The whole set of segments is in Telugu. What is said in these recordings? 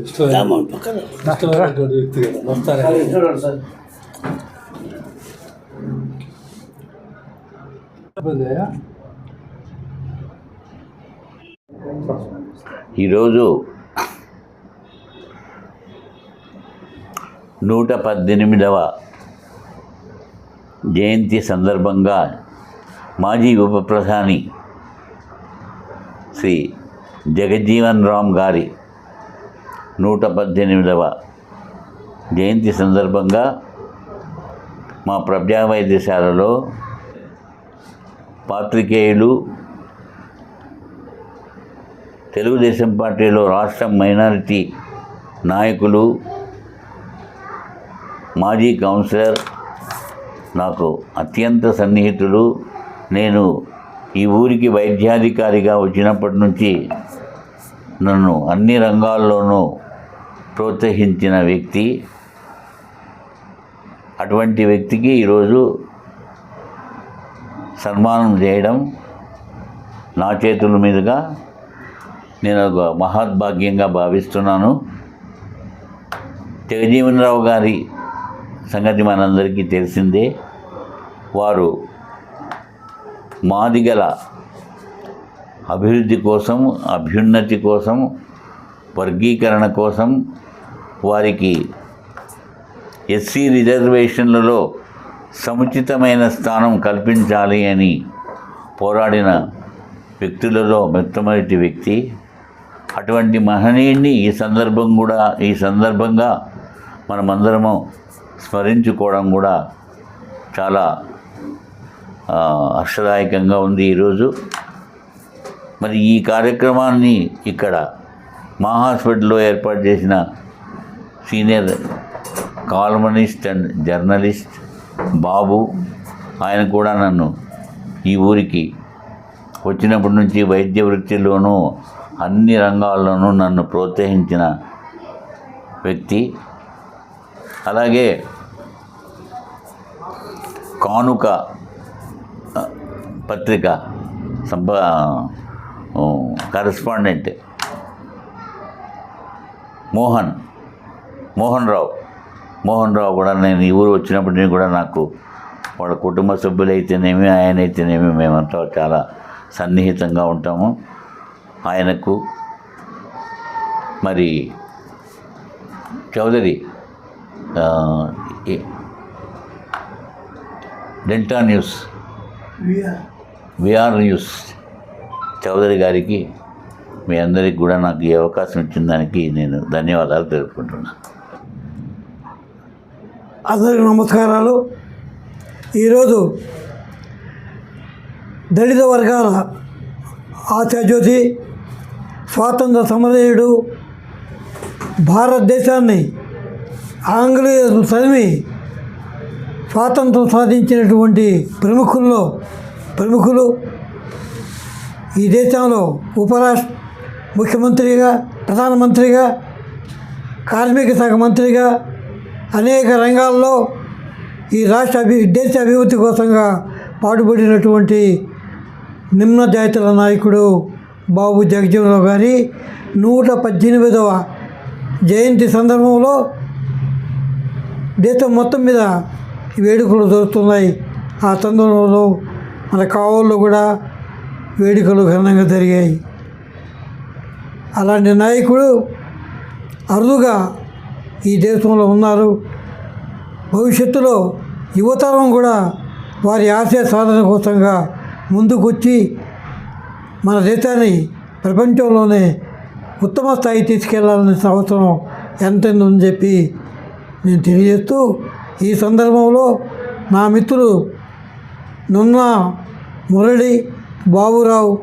ఇష్టమైనటువంటి వ్యక్తి కదా? ఈరోజు నూట పద్దెనిమిదవ జయంతి సందర్భంగా మాజీ ఉప ప్రధాని శ్రీ జగజ్జీవన్ రామ్ గారి నూట పద్దెనిమిదవ జయంతి సందర్భంగా మా ప్రజా వైద్యశాలలో పాత్రికేయులు తెలుగుదేశం పార్టీలో రాష్ట్ర మైనారిటీ నాయకులు మాజీ కౌన్సిలర్ నాకు అత్యంత సన్నిహితులు. నేను ఈ ఊరికి వైద్యాధికారిగా వచ్చినప్పటి నుంచి నన్ను అన్ని రంగాల్లోనూ ప్రోత్సహించిన వ్యక్తి అటువంటి వ్యక్తికి ఈరోజు సన్మానం చేయడం నా చేతుల మీదుగా నేను ఒక మహద్భాగ్యంగా భావిస్తున్నాను. జగజీవనరావు గారి సంగతి మనందరికీ తెలిసిందే. వారు మాదిగల అభివృద్ధి కోసం అభ్యున్నతి కోసం వర్గీకరణ కోసం వారికి ఎస్సీ రిజర్వేషన్లలో సముచితమైన స్థానం కల్పించాలి అని పోరాడిన వ్యక్తులలో మొట్టమొదటి వ్యక్తి. అటువంటి మహనీయుడిని ఈ సందర్భం కూడా ఈ సందర్భంగా మనమందరము స్మరించుకోవడం కూడా చాలా హర్షదాయకంగా ఉంది ఈరోజు. మరి ఈ కార్యక్రమాన్ని ఇక్కడ మా హాస్పిటల్లో ఏర్పాటు చేసిన senior columnist and journalist Babu ఆయన కూడా నన్ను ఈ ఊరికి వచ్చినప్పటి నుంచి వైద్య వృత్తిలోనూ అన్ని రంగాల్లోనూ నన్ను ప్రోత్సహించిన వ్యక్తి. అలాగే కానుక పత్రిక సంప కరెస్పాండెంట్ మోహన్ మోహన్ రావు మోహన్ రావు కూడా నేను ఈ ఊరు వచ్చినప్పటి నుంచి కూడా నాకు వాళ్ళ కుటుంబ సభ్యులైతేనేమి ఆయన అయితేనేమి మేమంతా చాలా సన్నిహితంగా ఉంటాము. ఆయనకు మరి Chaudhary delta news VR news Chaudhary గారికి మీ అందరికి కూడా నాకు ఈ అవకాశం ఇచ్చిన దానికి నేను ధన్యవాదాలు తెలుపుకుంటున్నాను అందరికీ నమస్కారాలు. ఈరోజు దళిత వర్గాల ఆశాజ్యోతి స్వాతంత్ర సమరయుడు భారతదేశాన్ని ఆంగ్లేయులు తరిమి స్వాతంత్రం సాధించినటువంటి ప్రముఖుల్లో ప్రముఖులు ఈ దేశంలో ఉపరాష్ట్ర ముఖ్యమంత్రిగా ప్రధానమంత్రిగా కార్మిక శాఖ మంత్రిగా అనేక రంగాల్లో ఈ రాష్ట్ర అభి దేశ అభివృద్ధి కోసంగా పాటుపడినటువంటి నిమ్న జాతీయుల నాయకుడు బాబు జగజీవనరావు గారి నూట పద్దెనిమిదవ జయంతి సందర్భంలో దేశం మొత్తం మీద వేడుకలు జరుగుతున్నాయి. ఆ సందర్భంలో మన కావల్లో కూడా వేడుకలు ఘనంగా జరిగాయి. అలాంటి నాయకుడు అరుదుగా ఈ దేశంలో ఉన్నారు. భవిష్యత్తులో యువతరం కూడా వారి ఆశయ సాధన కోసంగా ముందుకొచ్చి మన దేశాన్ని ప్రపంచంలోనే ఉత్తమ స్థాయి తీసుకెళ్ళాలనే అవసరం ఎంతైంది అని చెప్పి నేను తెలియజేస్తూ ఈ సందర్భంలో నా మిత్రులు నున్న మురళి బాబురావు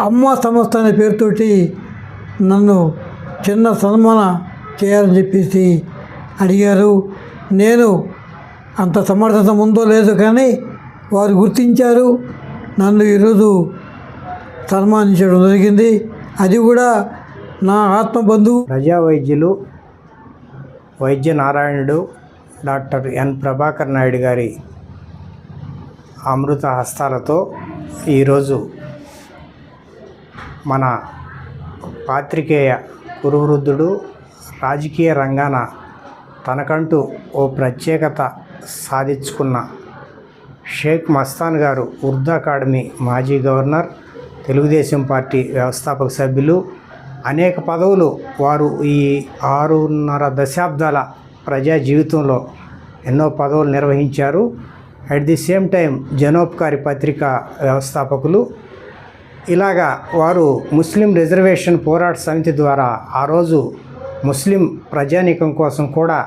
అమ్మ సంస్థ అనే పేరుతోటి నన్ను చిన్న సన్మాన చేయాలని చెప్పేసి అడిగారు. నేను అంత సమర్థత ఉందో లేదో కానీ వారు గుర్తించారు. నన్ను ఈరోజు సన్మానించడం జరిగింది. అది కూడా నా ఆత్మబంధువు ప్రజా వైద్యులు వైద్య నారాయణుడు డాక్టర్ ఎన్ ప్రభాకర్ నాయుడు గారి అమృత హస్తాలతో ఈరోజు మన పాత్రికేయ కురువృద్ధుడు రాజకీయ రంగాన తనకంటూ ఓ ప్రత్యేకత సాధించుకున్న షేక్ మస్తాన్ గారు ఉర్దూ అకాడమీ మాజీ గవర్నర్ తెలుగుదేశం పార్టీ వ్యవస్థాపక సభ్యులు. అనేక పదవులు వారు ఈ ఆరున్నర దశాబ్దాల ప్రజా జీవితంలో ఎన్నో పదవులు నిర్వహించారు. At the same time Janopakari పత్రిక వ్యవస్థాపకులు. ఇలాగా వారు ముస్లిం రిజర్వేషన్ పోరాట సమితి ద్వారా ఆ రోజు ముస్లిం ప్రజానీకం కోసం కూడా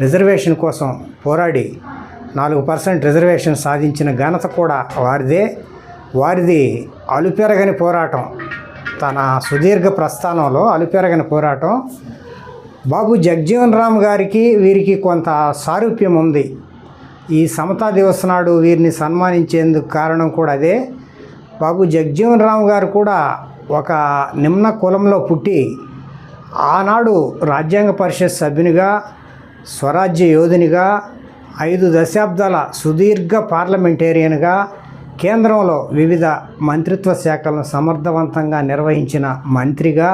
రిజర్వేషన్ కోసం పోరాడి నాలుగు పర్సెంట్ రిజర్వేషన్ సాధించిన ఘనత కూడా వారిదే. వారిది అలుపెరగని పోరాటం. తన సుదీర్ఘ ప్రస్థానంలో అలుపెరగని పోరాటం. బాబు జగ్జీవన్ రామ్ గారికి వీరికి కొంత సారూప్యం ఉంది. ఈ సమతా దివస్ నాడు వీరిని సన్మానించేందుకు కారణం కూడా అదే. బాబు జగ్జీవన్ రామ్ గారు కూడా ఒక నిమ్న కులంలో పుట్టి ఆనాడు రాజ్యాంగ పరిషత్ సభ్యునిగా స్వరాజ్య యోధునిగా ఐదు దశాబ్దాల సుదీర్ఘ పార్లమెంటేరియన్గా కేంద్రంలో వివిధ మంత్రిత్వ శాఖలను సమర్థవంతంగా నిర్వహించిన మంత్రిగా